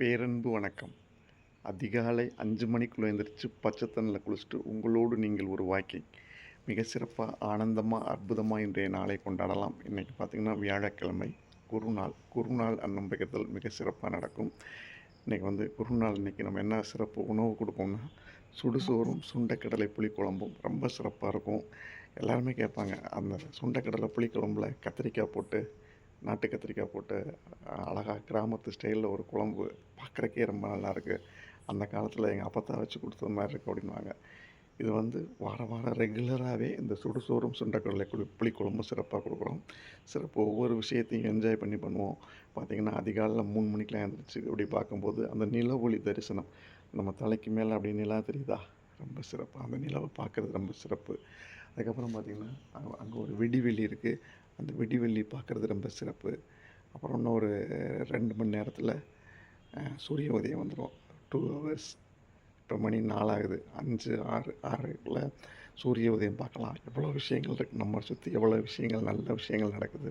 பேரன்பு வணக்கம். அதிகாலை அஞ்சு மணிக்குள்ளே எழுந்திரிச்சு பச்சை தண்ணியில் குளிச்சுட்டு உங்களோடு நீங்கள் ஒரு வாக்கிங் மிக சிறப்பாக ஆனந்தமாக அற்புதமாக இன்றைய நாளை கொண்டாடலாம். இன்றைக்கி பார்த்திங்கன்னா வியாழக்கிழமை. குருநாள். குருநாள் அன்னம்பிக்கத்தில் மிக சிறப்பாக நடக்கும். இன்றைக்கி வந்து குருநாள் இன்றைக்கி நம்ம என்ன சிறப்பு உணவு கொடுப்போம்னா சுடுசோறும் சுண்டைக்கடலை புளிக்குழம்பும் ரொம்ப சிறப்பாக இருக்கும். எல்லாருமே கேட்பாங்க அந்த சுண்டைக்கடலை புளிக்குழம்புல கத்திரிக்காய் போட்டு நாட்டு கத்திரிக்காய் போட்டு அழகாக கிராமத்து ஸ்டைலில் ஒரு குழம்பு பார்க்குறக்கே ரொம்ப நல்லாயிருக்கு அந்த காலத்தில் எங்கள் அப்பத்தா வச்சு கொடுத்த மாதிரி இருக்குது அப்படின்வாங்க இது வந்து வார வாரம் ரெகுலராகவே இந்த சுடுசோறும் குளி குழி புளிக்குழம்பும் சிறப்பாக கொடுக்குறோம். சிறப்பு ஒவ்வொரு விஷயத்தையும் என்ஜாய் பண்ணி பண்ணுவோம். பார்த்திங்கன்னா அதிகாலையில் மூணு மணிக்கெலாம் எழுந்திரிச்சு அப்படி பார்க்கும்போது அந்த நில ஒளி தரிசனம். நம்ம தலைக்கு மேலே அப்படி நிலா தெரியுதா? ரொம்ப சிறப்பு. அந்த நிலவை பார்க்குறது ரொம்ப சிறப்பு. அதுக்கப்புறம் பார்த்திங்கன்னா அங்கே அங்கே ஒரு வெடிவெளி இருக்குது அந்த வெடிவெள்ளி பார்க்குறது ரொம்ப சிறப்பு. அப்புறம் இன்னும் ஒரு ரெண்டு மணி நேரத்தில் சூரிய உதயம் வந்துடும் டூ ஹவர்ஸ் இப்போ மணி நாலாகுது அஞ்சு ஆறு ஆறுக்குள்ள சூரிய உதயம் பார்க்கலாம். எவ்வளோ விஷயங்கள் இருக்குது நம்ம சுற்றி எவ்வளோ விஷயங்கள் நல்ல விஷயங்கள் நடக்குது.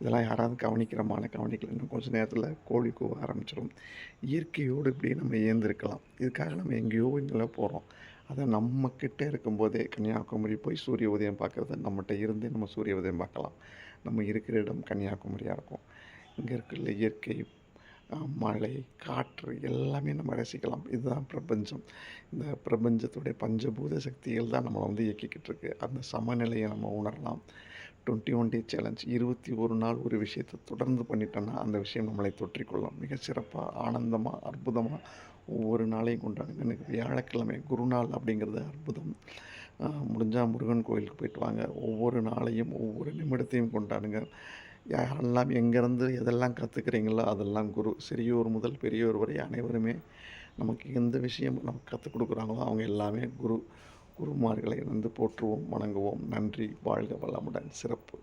இதெல்லாம் யாராவது கவனிக்கிறமான கவனிக்கல. இன்னும் கொஞ்சம் நேரத்தில் கோழி கூவ ஆரம்பிச்சிடும் இயற்கையோடு இப்படி நம்ம ஏந்திருக்கலாம் இதுக்காக நம்ம எங்கேயோ எங்கேயோ போகிறோம் அதை நம்மக்கிட்டே இருக்கும்போதே கன்னியாகுமரி போய் சூரிய உதயம் பார்க்குறது நம்மகிட்ட இருந்தே நம்ம சூரிய உதயம் பார்க்கலாம். நம்ம இருக்கிற இடம் கன்னியாகுமரியாக இருக்கும். இங்கே இருக்கிற இயற்கை மழை காற்று எல்லாமே நம்ம ரசிக்கலாம். இதுதான் பிரபஞ்சம். இந்த பிரபஞ்சத்துடைய பஞ்சபூத சக்திகள் தான் நம்மளை வந்து இயக்கிக்கிட்டு இருக்கு. அந்த சமநிலையை நம்ம உணரலாம். டுவெண்ட்டி ஒன் டே சேலஞ்ச் இருபத்தி ஒரு நாள் ஒரு விஷயத்தை தொடர்ந்து பண்ணிட்டோன்னா அந்த விஷயம் நம்மளை தொற்றிக்கொள்ளும். மிக சிறப்பாக ஆனந்தமாக அற்புதமாக ஒவ்வொரு நாளையும் கொண்டாடுங்க. எனக்கு வியாழக்கிழமை குருநாள் அப்படிங்கிறது அற்புதம். முடிஞ்சால் முருகன் கோயிலுக்கு போயிட்டு வாங்க. ஒவ்வொரு நாளையும் ஒவ்வொரு நிமிடத்தையும் கொண்டாடுங்க. யாரெல்லாம் எங்கேருந்து எதெல்லாம் கற்றுக்குறீங்களோ அதெல்லாம் குரு. சிறியோர் முதல் பெரியோர் வரை அனைவருமே நமக்கு எந்த விஷயம் நமக்கு கற்றுக் கொடுக்குறாங்களோ அவங்க எல்லாமே குரு. குருமார்களை வந்து போற்றுவோம் வணங்குவோம். நன்றி. வாழ்க வளமுடன். சிறப்பு.